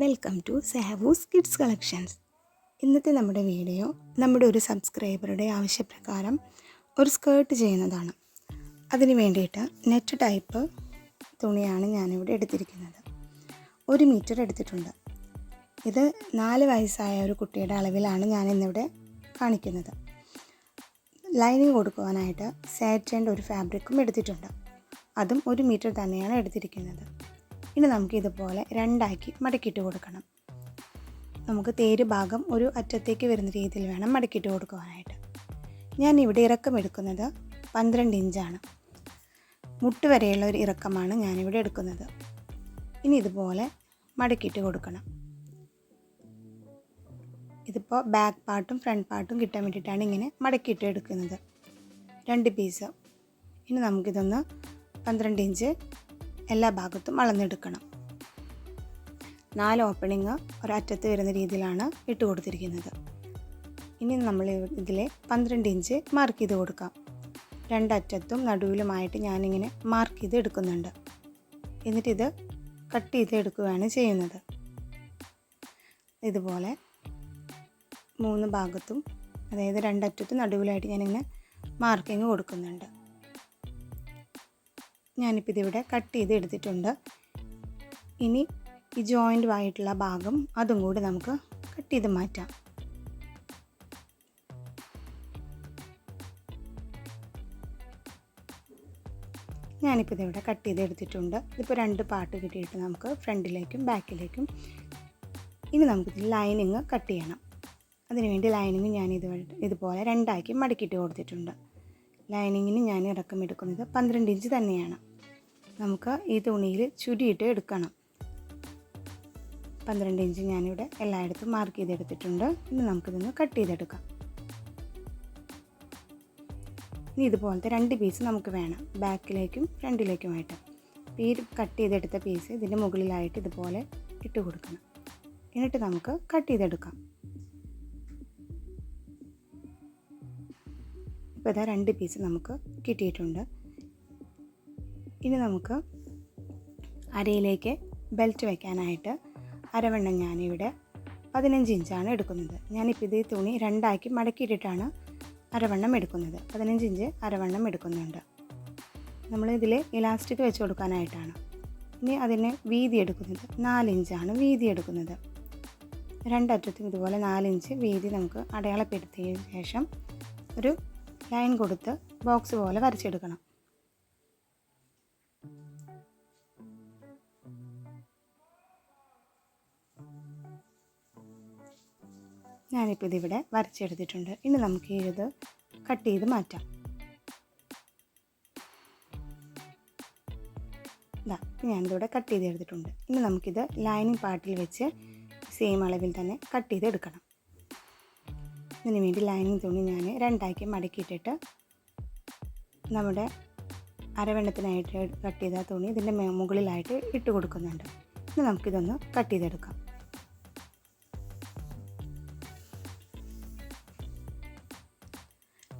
Welcome to സാവൂസ് kids collections. ഇന്നത്തെ നമ്മുടെ video നമ്മുടെ ഒരു സബ്സ്ക്രൈബറുടെ ആവശ്യപ്രകാരം ഒരു സ്കേർട്ട് ചെയ്യുന്നതാണ്. അതിന് വേണ്ടിയിട്ട് നെറ്റ് ടൈപ്പ് തുണിയാണ് ഞാനിവിടെ എടുത്തിരിക്കുന്നത്. ഒരു മീറ്റർ എടുത്തിട്ടുണ്ട്. ഇത് നാല് വയസ്സായ ഒരു കുട്ടിയുടെ അളവിലാണ് ഞാൻ ഇന്നിവിടെ കാണിക്കുന്നത്. ലൈനിങ് കൊടുക്കുവാനായിട്ട് സാറ്റന്റെ ഒരു ഫാബ്രിക്കും എടുത്തിട്ടുണ്ട്. അതും ഒരു മീറ്റർ തന്നെയാണ് എടുത്തിരിക്കുന്നത്. ഇനി നമുക്ക് ഇതുപോലെ രണ്ടാക്കി മടക്കിയിട്ട് കൊടുക്കണം. നമുക്ക് തേര് ഭാഗം ഒരു അറ്റത്തേക്ക് വരുന്ന രീതിയിൽ വേണം മടക്കിയിട്ട് കൊടുക്കുവാനായിട്ട്. ഞാൻ ഇവിടെ ഇറക്കം എടുക്കുന്നത് പന്ത്രണ്ട് ഇഞ്ചാണ്. മുട്ട് വരെയുള്ള ഒരു ഇറക്കമാണ് ഞാനിവിടെ എടുക്കുന്നത്. ഇനി ഇതുപോലെ മടക്കിയിട്ട് കൊടുക്കണം. ഇതിപ്പോൾ ബാക്ക് പാർട്ടും ഫ്രണ്ട് പാർട്ടും കിട്ടാൻ വേണ്ടിയിട്ടാണ് ഇങ്ങനെ മടക്കിയിട്ട് എടുക്കുന്നത്. രണ്ട് പീസ് ഇനി നമുക്കിതൊന്ന് പന്ത്രണ്ട് ഇഞ്ച് എല്ലാ ഭാഗത്തും അളന്നെടുക്കണം. നാല് ഓപ്പണിങ് ഒരറ്റത്ത് വരുന്ന രീതിയിലാണ് ഇട്ട് കൊടുത്തിരിക്കുന്നത്. ഇനി നമ്മൾ ഇതിലെ പന്ത്രണ്ട് ഇഞ്ച് മാർക്ക് ചെയ്ത് കൊടുക്കാം. രണ്ടറ്റത്തും നടുവിലുമായിട്ട് ഞാനിങ്ങനെ മാർക്ക് ചെയ്ത് എടുക്കുന്നുണ്ട്. എന്നിട്ടിത് കട്ട് ചെയ്ത് എടുക്കുകയാണ് ചെയ്യുന്നത്. ഇതുപോലെ മൂന്ന് ഭാഗത്തും അതായത് രണ്ടറ്റത്തും നടുവിലായിട്ട് ഞാനിങ്ങനെ മാർക്കിങ് കൊടുക്കുന്നുണ്ട്. ഞാനിപ്പോൾ ഇതിവിടെ കട്ട് ചെയ്ത് എടുത്തിട്ടുണ്ട്. ഇനി ഈ ജോയിന്റ് ആയിട്ടുള്ള ഭാഗം അതും കൂടി നമുക്ക് കട്ട് ചെയ്ത് മാറ്റാം. ഞാനിപ്പോൾ ഇതിവിടെ കട്ട് ചെയ്ത് എടുത്തിട്ടുണ്ട്. ഇതിപ്പോൾ രണ്ട് പാർട്ട് കിട്ടിയിട്ട് നമുക്ക് ഫ്രണ്ടിലേക്കും ബാക്കിലേക്കും ഇനി നമുക്ക് ലൈനിങ് കട്ട് ചെയ്യണം. അതിനുവേണ്ടി ലൈനിങ് ഞാൻ ഇത് ഇതുപോലെ രണ്ടാക്കി മടക്കിയിട്ട് കൊടുത്തിട്ടുണ്ട്. ലൈനിങ്ങിന് ഞാൻ ഇറക്കം എടുക്കുന്നത് പന്ത്രണ്ട് ഇഞ്ച് തന്നെയാണ്. നമുക്ക് ഈ തുണിയിൽ ചുരിയിട്ട് എടുക്കണം. പന്ത്രണ്ട് ഇഞ്ച് ഞാനിവിടെ എല്ലായിടത്തും മാർക്ക് ചെയ്തെടുത്തിട്ടുണ്ട്. ഇനി നമുക്കിതൊന്ന് കട്ട് ചെയ്തെടുക്കാം. ഇനി ഇതുപോലത്തെ രണ്ട് പീസ് നമുക്ക് വേണം. ബാക്കിലേക്കും ഫ്രണ്ടിലേക്കുമായിട്ട്. ഈ കട്ട് ചെയ്തെടുത്ത പീസ് ഇതിന്റെ മുകളിലായിട്ട് ഇതുപോലെ ഇട്ട് കൊടുക്കണം. എന്നിട്ട് നമുക്ക് കട്ട് ചെയ്തെടുക്കാം. ഇപ്പോൾ ഇതാ രണ്ട് പീസ് നമുക്ക് കിട്ടിയിട്ടുണ്ട്. ഇനി നമുക്ക് അരയിലേക്ക് ബെൽറ്റ് വയ്ക്കാനായിട്ട് അരവണ്ണം ഞാനിവിടെ പതിനഞ്ച് ഇഞ്ചാണ് എടുക്കുന്നത്. ഞാനിപ്പോൾ ഇത് തുണി രണ്ടാക്കി മടക്കിയിട്ടിട്ടാണ് അരവണ്ണം എടുക്കുന്നത്. പതിനഞ്ച് ഇഞ്ച് അരവണ്ണം എടുക്കുന്നുണ്ട്. നമ്മൾ ഇതിൽ ഇലാസ്റ്റിക് വെച്ച് കൊടുക്കാനായിട്ടാണ്. ഇനി അതിന് വീതി എടുക്കുന്നത് നാലിഞ്ചാണ് വീതി എടുക്കുന്നത്. രണ്ടറ്റത്തും ഇതുപോലെ നാലിഞ്ച് വീതി നമുക്ക് അടയാളപ്പെടുത്തിയതിന് ശേഷം ഒരു ലൈൻ കൊടുത്ത് ബോക്സ് പോലെ വരച്ചെടുക്കണം. ഞാനിപ്പോൾ ഇതിവിടെ വരച്ചെടുത്തിട്ടുണ്ട്. ഇനി നമുക്ക് ഇത് കട്ട് ചെയ്ത് മാറ്റാം. ഇതാ ഞാനിതിവിടെ കട്ട് ചെയ്ത് എടുത്തിട്ടുണ്ട് ഇനി നമുക്കിത് ലൈനിങ് പാർട്ടിൽ വെച്ച് സെയിം അളവിൽ തന്നെ കട്ട് ചെയ്ത് ഇതിന് വേണ്ടി ലൈനിങ് തുണി ഞാൻ രണ്ടാക്കി മടക്കിയിട്ടിട്ട് നമ്മുടെ അരവെണ്ണത്തിനായിട്ട് കട്ട് ചെയ്ത തുണി ഇതിന്റെ മുകളിലായിട്ട് ഇട്ട് കൊടുക്കുന്നുണ്ട്. ഇനി നമുക്കിതൊന്ന് കട്ട് ചെയ്തെടുക്കാം.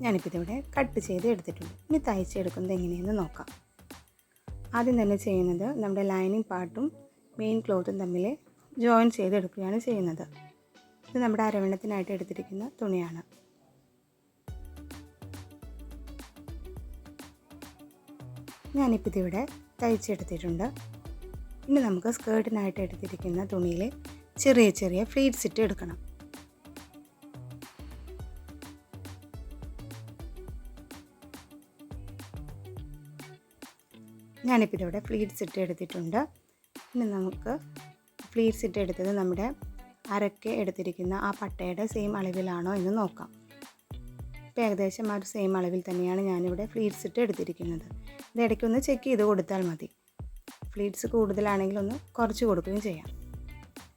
ഞാനിപ്പോൾ കട്ട് ചെയ്ത് എടുത്തിട്ടുണ്ട്. ഇനി തയ്ച്ചെടുക്കുന്നത് എങ്ങനെയെന്ന് നോക്കാം. ആദ്യം തന്നെ ചെയ്യുന്നത് നമ്മുടെ ലൈനിങ് പാർട്ടും മെയിൻ ക്ലോത്തും തമ്മിൽ ജോയിൻ ചെയ്തെടുക്കുകയാണ് ചെയ്യുന്നത്. ഇത് നമ്മുടെ അരവണത്തിനായിട്ട് എടുത്തിരിക്കുന്ന തുണിയാണ്. ഞാനിപ്പോൾ ഇതിവിടെ തയ്ച്ചെടുത്തിട്ടുണ്ട്. ഇനി നമുക്ക് സ്കേർട്ടിനായിട്ട് എടുത്തിരിക്കുന്ന തുണിയിൽ ചെറിയ ചെറിയ ഫ്ലീറ്റ്സ് ഇട്ട് എടുക്കണം. ഞാനിപ്പോൾ ഇതിവിടെ ഫ്ലീറ്റ്സ് ഇട്ട് എടുത്തിട്ടുണ്ട്. ഇനി നമുക്ക് ഫ്ലീറ്റ്സ് ഇട്ട് എടുത്തത് നമ്മുടെ അരക്ക് എടുത്തിരിക്കുന്ന ആ പട്ടയുടെ സെയിം അളവിലാണോ എന്ന് നോക്കാം. ഇപ്പോൾ ഏകദേശം ആ ഒരു സെയിം അളവിൽ തന്നെയാണ് ഞാനിവിടെ ഫ്ലീറ്റ്സ് ഇട്ട് എടുത്തിരിക്കുന്നത്. ഇത് ഇടയ്ക്കൊന്ന് ചെക്ക് ചെയ്ത് കൊടുത്താൽ മതി. ഫ്ലീറ്റ്സ് കൂടുതലാണെങ്കിൽ ഒന്ന് കുറച്ച് കൊടുക്കുകയും ചെയ്യാം.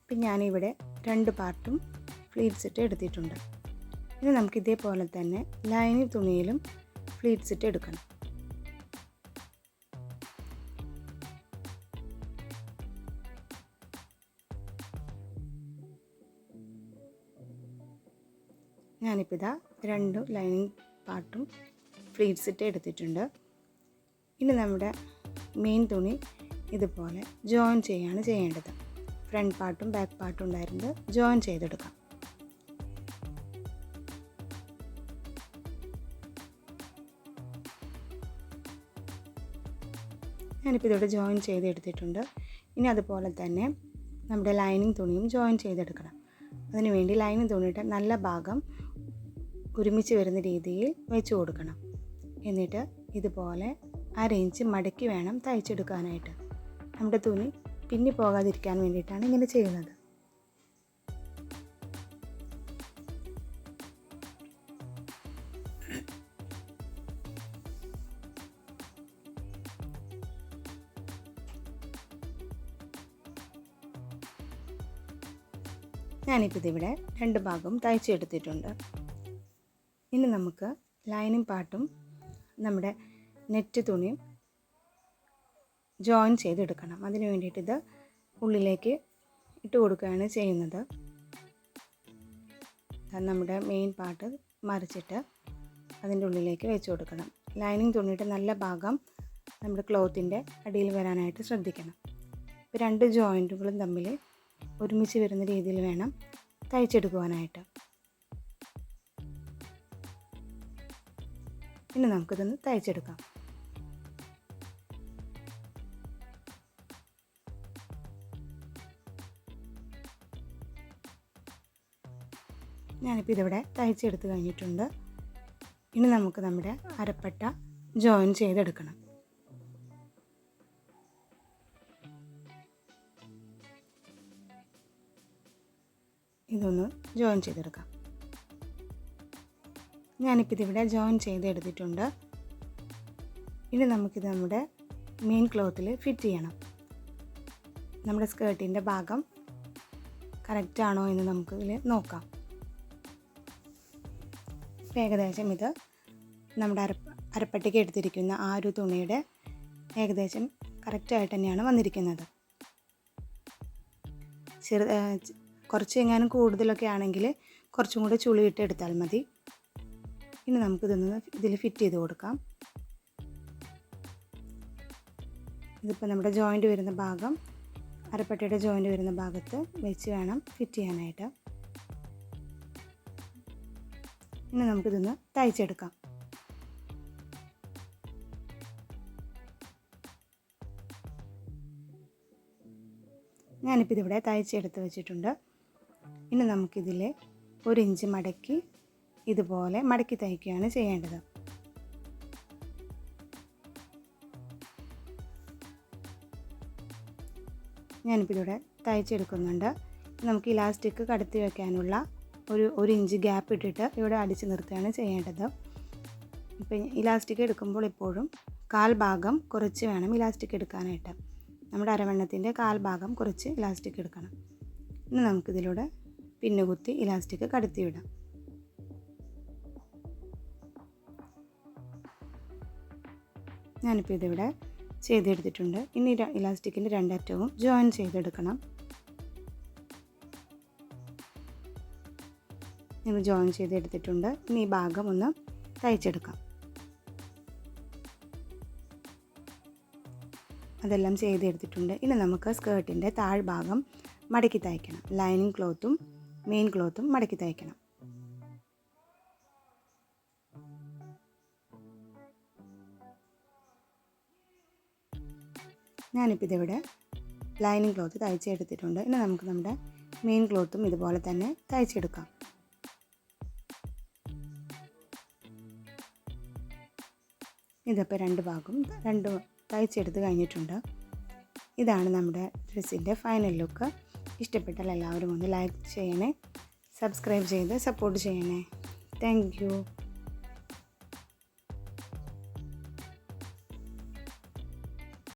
ഇപ്പം ഞാനിവിടെ രണ്ട് പാർട്ടും ഫ്ലീറ്റ്സ് ഇട്ട് എടുത്തിട്ടുണ്ട്. ഇനി നമുക്ക് ഇതേപോലെ തന്നെ ലൈനി തുണിയിലും ഫ്ലീറ്റ്സ് ഇട്ട് എടുക്കണം. ഞാനിപ്പോൾ ഇതാ രണ്ട് ലൈനിങ് പാർട്ടും ഫ്ലീറ്റ്സ് ഇട്ട് എടുത്തിട്ടുണ്ട്. ഇനി നമ്മുടെ മെയിൻ തുണി ഇതുപോലെ ജോയിൻ ചെയ്യാണ് ചെയ്യേണ്ടത്. ഫ്രണ്ട് പാർട്ടും ബാക്ക് പാർട്ടും ഉണ്ടായിരുന്നത് ജോയിൻ ചെയ്തെടുക്കാം. ഞാനിപ്പോൾ ഇതോടെ ജോയിൻ ചെയ്തെടുത്തിട്ടുണ്ട്. ഇനി അതുപോലെ തന്നെ നമ്മുടെ ലൈനിങ് തുണിയും ജോയിൻ ചെയ്തെടുക്കണം. അതിനുവേണ്ടി ലൈനിങ് തുണിയുടെ നല്ല ഭാഗം ഒരുമിച്ച് വരുന്ന രീതിയിൽ വെച്ച് കൊടുക്കണം. എന്നിട്ട് ഇതുപോലെ അരയിഞ്ച് മടക്കി വേണം തയ്ച്ചെടുക്കാനായിട്ട്. നമ്മുടെ തുണി പിന്നി പോകാതിരിക്കാൻ വേണ്ടിയിട്ടാണ് ഇങ്ങനെ ചെയ്യുന്നത്. ഞാനിപ്പോൾ ഇതിവിടെ രണ്ട് ഭാഗം തയ്ച്ചെടുത്തിട്ടുണ്ട്. ഇനി നമുക്ക് ലൈനിങ് പാർട്ടും നമ്മുടെ നെറ്റ് തുണിയും ജോയിൻ ചെയ്തെടുക്കണം. അതിന് വേണ്ടിയിട്ട് ഇത് ഉള്ളിലേക്ക് ഇട്ട് കൊടുക്കുകയാണ് ചെയ്യുന്നത്. നമ്മുടെ മെയിൻ പാർട്ട് മറിച്ചിട്ട് അതിന്റെ ഉള്ളിലേക്ക് വെച്ച് കൊടുക്കണം. ലൈനിങ് തുണിയുടെ നല്ല ഭാഗം നമ്മുടെ ക്ലോത്തിന്റെ അടിയിൽ വരാനായിട്ട് ശ്രദ്ധിക്കണം. ഇപ്പോൾ രണ്ട് ജോയിന്റുകളും തമ്മിൽ ഒരുമിച്ച് വരുന്ന രീതിയിൽ വേണം തയ്ച്ചെടുക്കുവാനായിട്ട്. ഇനി നമുക്കിതൊന്ന് തയ്ച്ചെടുക്കാം. ഞാനിപ്പോൾ ഇതിവിടെ തയ്ച്ചെടുത്ത് കഴിഞ്ഞിട്ടുണ്ട്. ഇനി നമുക്ക് നമ്മുടെ അരപ്പട്ട ജോയിൻ ചെയ്തെടുക്കണം. ഇതൊന്ന് ജോയിൻ ചെയ്തെടുക്കാം. ഞാനിപ്പോൾ ഇതിവിടെ ജോയിൻ ചെയ്തെടുത്തിട്ടുണ്ട്. ഇനി നമുക്കിത് നമ്മുടെ മെയിൻ ക്ലോത്തിൽ ഫിറ്റ് ചെയ്യണം. നമ്മുടെ സ്കേർട്ടിന്റെ ഭാഗം കറക്റ്റ് ആണോ എന്ന് നമുക്ക് ഇതിൽ നോക്കാം ഏകദേശം ഇത് നമ്മുടെ അരപ്പ് അരപ്പട്ടിക്ക് എടുത്തിരിക്കുന്ന ആ ഒരു തുണിയുടെ ഏകദേശം കറക്റ്റായിട്ട് തന്നെയാണ് വന്നിരിക്കുന്നത്. ചെറു കുറച്ച് എങ്ങാനും കൂടുതലൊക്കെ ആണെങ്കിൽ കുറച്ചും കൂടെ ചുളിയിട്ട് എടുത്താൽ മതി. ഇനി നമുക്കിതൊന്ന് ഇതിൽ ഫിറ്റ് ചെയ്ത് കൊടുക്കാം. ഇതിപ്പോൾ നമ്മുടെ ജോയിന്റ് വരുന്ന ഭാഗം അരപ്പട്ടയുടെ ജോയിന്റ് വരുന്ന ഭാഗത്ത് വെച്ച് വേണം ഫിറ്റ് ചെയ്യാനായിട്ട്. ഇനി നമുക്കിതൊന്ന് തയ്ച്ചെടുക്കാം. ഞാനിപ്പോൾ ഇതിവിടെ തയ്ച്ചെടുത്ത് വെച്ചിട്ടുണ്ട്. ഇനി നമുക്കിതിൽ ഒരു ഇഞ്ച് മടക്കി ഇതുപോലെ മടക്കി തയ്ക്കുകയാണ് ചെയ്യേണ്ടത്. ഞാനിപ്പോൾ ഇതിവിടെ തയ്ച്ചെടുക്കുന്നുണ്ട്. നമുക്ക് ഇലാസ്റ്റിക് കടത്തി വയ്ക്കാനുള്ള ഒരു ഒരു ഇഞ്ച് ഗ്യാപ്പ് ഇട്ടിട്ട് ഇവിടെ അടിച്ച് നിർത്തുകയാണ് ചെയ്യേണ്ടത്. ഇപ്പം ഇലാസ്റ്റിക് എടുക്കുമ്പോൾ എപ്പോഴും കാൽ ഭാഗം കുറച്ച് വേണം ഇലാസ്റ്റിക് എടുക്കാനായിട്ട്. നമ്മുടെ അരവണ്ണത്തിന്റെ കാൽ ഭാഗം കുറച്ച് ഇലാസ്റ്റിക് എടുക്കണം. ഇനി നമുക്കിതിലൂടെ പിന്നുകുത്തി ഇലാസ്റ്റിക് കടത്തി ഞാനിപ്പോൾ ഇതിവിടെ ചെയ്തെടുത്തിട്ടുണ്ട്. ഇനി ഇലാസ്റ്റിക്കിന്റെ രണ്ടറ്റവും ജോയിൻ ചെയ്തെടുക്കണം. ഞങ്ങൾ ജോയിൻ ചെയ്തെടുത്തിട്ടുണ്ട്. ഇനി ഈ ഭാഗം ഒന്ന് തയ്ച്ചെടുക്കാം. അതെല്ലാം ചെയ്തെടുത്തിട്ടുണ്ട്. ഇനി നമുക്ക് സ്കേർട്ടിന്റെ താഴ്ഭാഗം മടക്കി തയ്ക്കണം. ലൈനിങ് ക്ലോത്തും മെയിൻ ക്ലോത്തും മടക്കി തയ്ക്കണം. ഞാനിപ്പോൾ ഇതിവിടെ ലൈനിങ് ക്ലോത്ത് തയ്ച്ചെടുത്തിട്ടുണ്ട്. ഇനി നമുക്ക് നമ്മുടെ മെയിൻ ക്ലോത്തും ഇതുപോലെ തന്നെ തയ്ച്ചെടുക്കാം. ഇതിപ്പോൾ രണ്ട് ഭാഗവും രണ്ട് തയ്ച്ചെടുത്ത് കഴിഞ്ഞിട്ടുണ്ട്. ഇതാണ് നമ്മുടെ ഡ്രസ്സിന്റെ ഫൈനൽ ലുക്ക് ഇഷ്ടപ്പെട്ടാൽ എല്ലാവരും ഒന്ന് ലൈക്ക് ചെയ്യണേ സബ്സ്ക്രൈബ് ചെയ്ത് സപ്പോർട്ട് ചെയ്യണേ. താങ്ക്